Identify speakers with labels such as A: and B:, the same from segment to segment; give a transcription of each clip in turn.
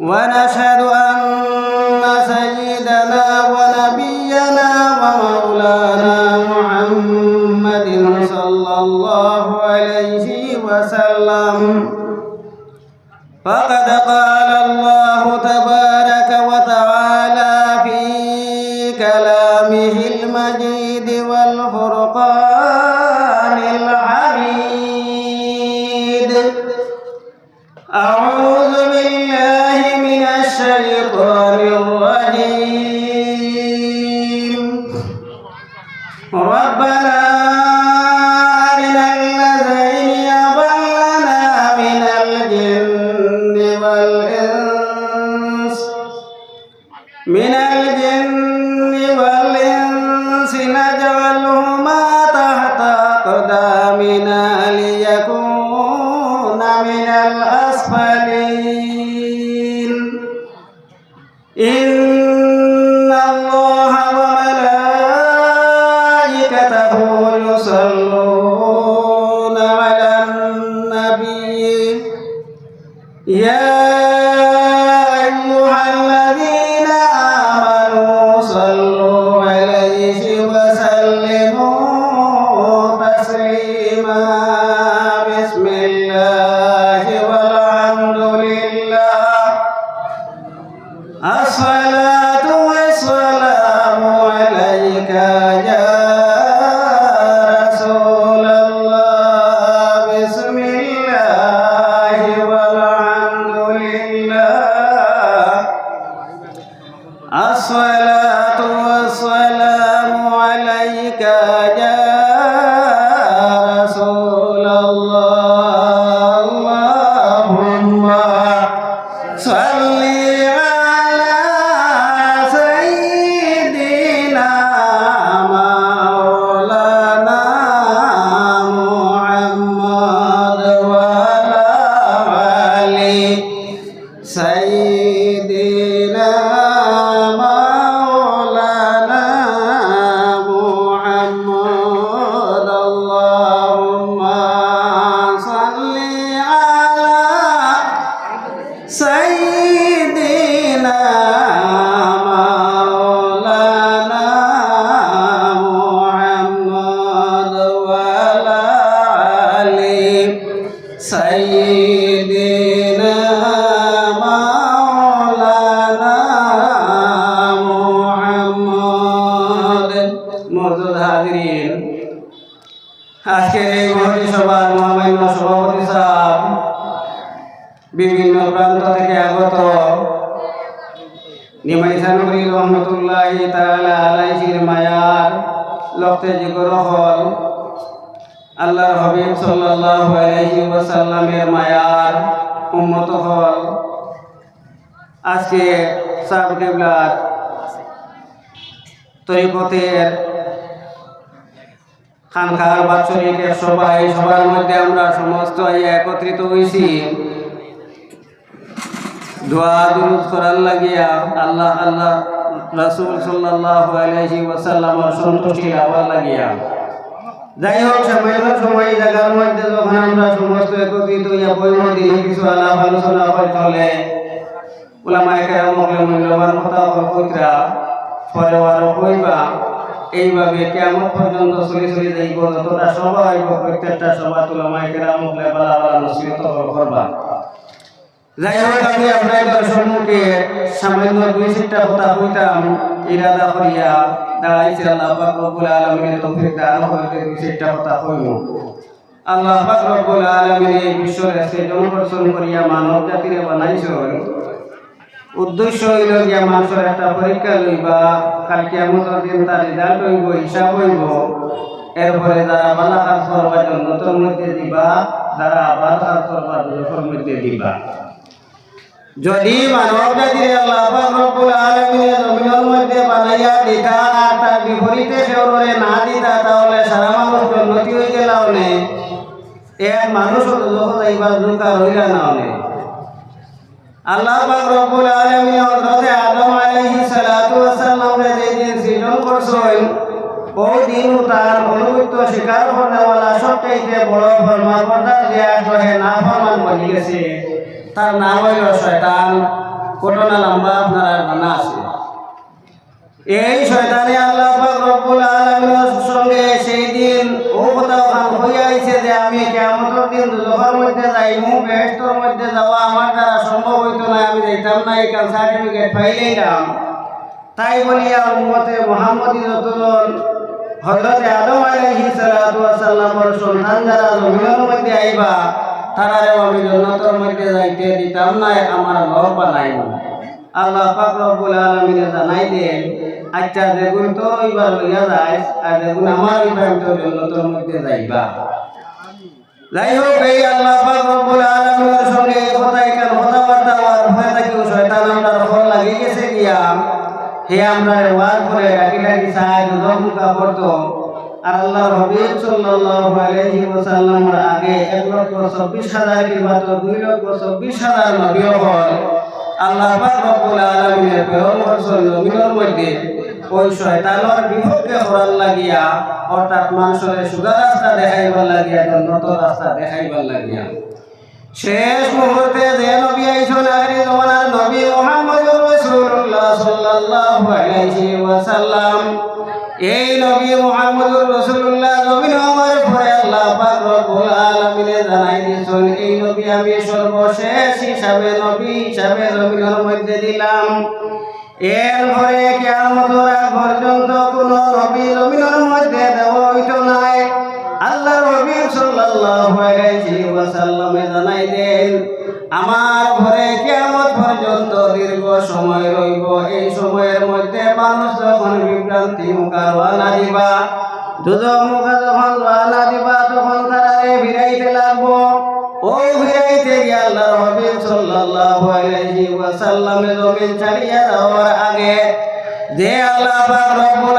A: ونشهد أن سيدنا ونبينا ومولانا محمد صلى الله عليه وسلم. فقد قال الله تبارك وتعالى في كلامه المجيد ربنا أرنا الذين أضلنا من الجن والإنس من الجن والإنس نجعلهما تحت أقدامنا Yeah. الصلاة والسلام سيدنا مولانا محمد মরদুদ হাজিরিন আজকের এই মহতি সভার মহামান্য সভাপতি সাহেব বিভিন্ন প্রান্ত থেকে আগত নিমাইসানুরি রহমতুল্লাহ তাআলা আলাইহির মায়ার লক্তে জিগর হল আল্লাহর হাবিব সাল্লাল্লাহু আলাইহি ওয়াসাল্লামের মায়ার উম্মত হল আজকে সাব কিবলার তরিকতের খানখার বাৎসরিকের সবাই, সবার মধ্যে আমরা সমস্ত একত্রিত হয়েছি দোয়া দুরুদ করার লাগিয়া আল্লাহ আল্লাহ রাসূল সাল্লাল্লাহু আলাইহি ওয়াসাল্লামের সন্তুষ্টি লাভার লাগিয়া। যাই হোক সামান্য সময়, জায়গার মধ্যে যখন আমরা সমস্ত একত্রিত হইয়া বইম দিনে কিছু আলাপ আলোচনা হয় চলে ওলামায় কেরাম মূল্যবান কথা কইরা আরও কইবা এইভাবে কেমন পর্যন্ত চলে চলে যাইব, যতটা সভা হইব, প্রত্যেকটা সভা তুলামায়ে কেরাম বালা বালা নসিহত করবা। যাই হোক, আমি আপনাদের সম্মুখে সামান্য দুই চারটা কথা কইতাম। ইরাদা করিয়া দাঁড়াইছে এই বিশ্বের সৃজন করছেন করিয়া মানব উদ্দেশ্য হইল গিয়া মানুষের একটা পরীক্ষা লইবা, কাল কিয়ামতের দিন তার রেজাল্ট হইব, হিসাব হইব। এরপরে যারা বালা কাজ করবা জন্নতর মধ্যে দিবা, যারা আবার কাজ করবা দুঃখের মধ্যে দিবা। যদি মানব জাতির আল্লাহ রব্বুল আলামিন জমিনের মধ্যে বানাইয়া দিতা আর তার না দিতা তাহলে সারা মানুষ উন্নতি হয়ে গেল নে এক মানুষ যখন যাইবার দরকার হইলা না অনেক আল্লাহ রব্বুল আলামিন হযরত আদম আলাইহিস সালাতু দিন সৃজন করছেন ওই দিন তার অনুগত্য স্বীকার সবচাইতে বড় ফরমাবরদার যে না ফরমান বনি গেছে। তার নাম হইল শয়তান ঘটনা লম্বা আপনারা জানা আছে। এই শয়তানে আল্লাহ রব্বুল আলামিনের সঙ্গে সেই দিন ও কথা হইয়া আইছে যে আমি কিয়ামতের দিন দুজখের মধ্যে যাইমু, বেহেশতের মধ্যে যাওয়া আমার দ্বারা সম্ভব হইতো না, আমি যাইতাম না, এই সার্টিফিকেট পাইলেই নাম তাই বলিয়া উম্মতে মুহাম্মদী যতজন হযরত আদম ওয়াস সালামের সন্তান যারা জমিনের মধ্যে আইবা তারারেও আমি জান্নাতের মধ্যে যাইতে দিতাম না আমার লোক বানাইব আল্লাহ পাক রব্বুল আলামিন জানাই দেন আচ্ছা দেখুন তো এবার লইয়া যায় আর দেখুন আমার ইব্রাহিম তো জান্নাতের মধ্যে যাইবা। যাই হোক, এই আল্লাহ পাক রব্বুল আলামিনের সঙ্গে কথা এখানে কথাবার্তা হওয়ার ভয় থাকি শয়তান আমরা রকম লাগি গেছে গিয়া। হে আমরা ওয়ার করে ডাকি ডাকি সাহায্য দমকা করতো আর আল্লাহ হাবিব সাল্লাল্লাহু আলাইহি ওয়াসাল্লামের আগে এক লক্ষ চব্বিশ হাজার মাত্র দুই লক্ষ চব্বিশ হাজার নবী হল আল্লাহ পাক রব্বুল আলামিনের করছেন জমিনের মধ্যে ওই শয়তানের বিপক্ষে করার লাগিয়া, অর্থাৎ মানুষের সুগা রাস্তা দেখাইবার লাগিয়া উন্নত রাস্তা দেখাইবার লাগিয়া। শেষ মুহূর্তে যে নবী আইসন আখরি জমানার নবী মুহাম্মদুর রাসূলুল্লাহ সাল্লাল্লাহু আলাইহি ওয়াসাল্লাম। এই নবী মুহাম্মদুর রাসূলুল্লাহ নবী আমার পরে আল্লাহ পাক রব্বুল আলামিন জানাই দিয়েছেন, এই নবী আমি সর্বশেষ হিসাবে নবী হিসাবে জমিনের মধ্যে দিলাম। এরপরে কিয়ামতের আগ পর্যন্ত কোন নবী জমিনের মধ্যে দেওয়া হইতো নাই। আল্লাহ নবী সাল্লাল্লাহু আলাইহি ওয়াসাল্লামে জানাই দেন আমার ঘরে দীর্ঘ সময় রইব। এই সময়ের মধ্যে মানুষ যখন বিভ্রান্তি মুখা দিবা যখন দিবা তখন ভিড়াইতে লাগবো। আল্লাহ সাল্লাল্লাহু আলাইহি জমিন ছাড়িয়া যাওয়ার আগে যে আল্লাহ পাক রব্বুল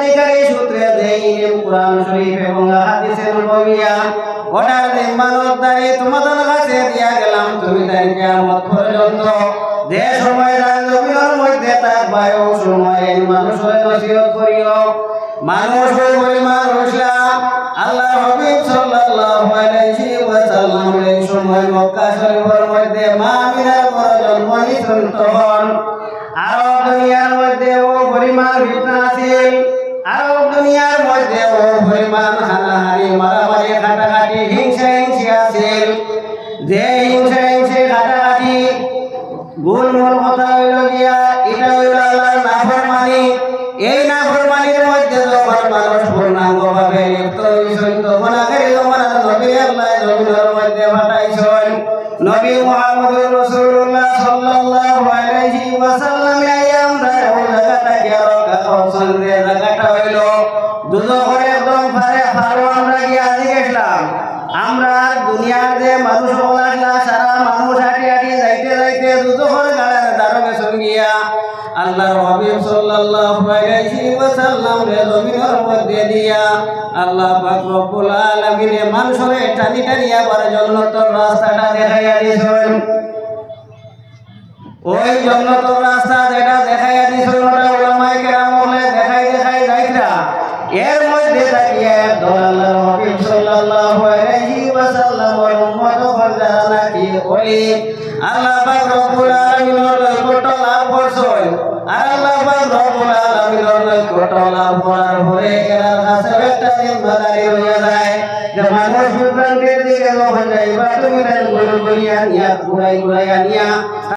A: উত্তরাধিকারী সূত্রে দেই ইলম কোরআন শরীফ এবং হাদিসের নববিয়া ওটার জিম্মানদারি তোমাদের কাছে দিয়া গেলাম, তুমি তাই কিয়ামত পর্যন্ত। যে সময় রাজনীতির মধ্যে থাকবা, ও সময় মানুষের নসিহত করিও। মানুষ ওই পরিমাণ আল্লাহ হাবিব সাল্লাল্লাহু আলাইহি ওয়াসাল্লাম এই সময় মক্কা শরীফের মধ্যে মা আমিনার পর জন্ম তখন আরব দুনিয়ার মধ্যে ও পরিমাণ ফিতনা আছিল আরব দুনিয়ার মধ্যে ও পরিমাণ হানাহানি মারামারি কাটাকাটি হিংসা হিংসি আছে। যে হিংসা দুজখের একদম গিয়ে আমরা দুনিয়ার যে মানুষ বলা সারা যাইতে যাইতে দুজখের গাড়ার দিয়া আল্লাহ মানুষরে টানি টানি আবার জান্নাতের রাস্তাটা দেখাইয়া দিয়েছেন। ওই জান্নাতের রাস্তা যেটা ওলি আল্লাহ পাক রব্বুল আলামিনের কত লাভ করছেন। আর আল্লাহ পাক রব্বুল আলামিনের কত লাভ করার পরে এরা কাছে একটা জিম্মাদারি হয়ে যায়। যে মানুষ বিভ্রান্তির দিকে যখন যাইবা তুমি তাই গুরু গুলিয়া নিয়া ঘুরাই ঘুরাইয়া নিয়া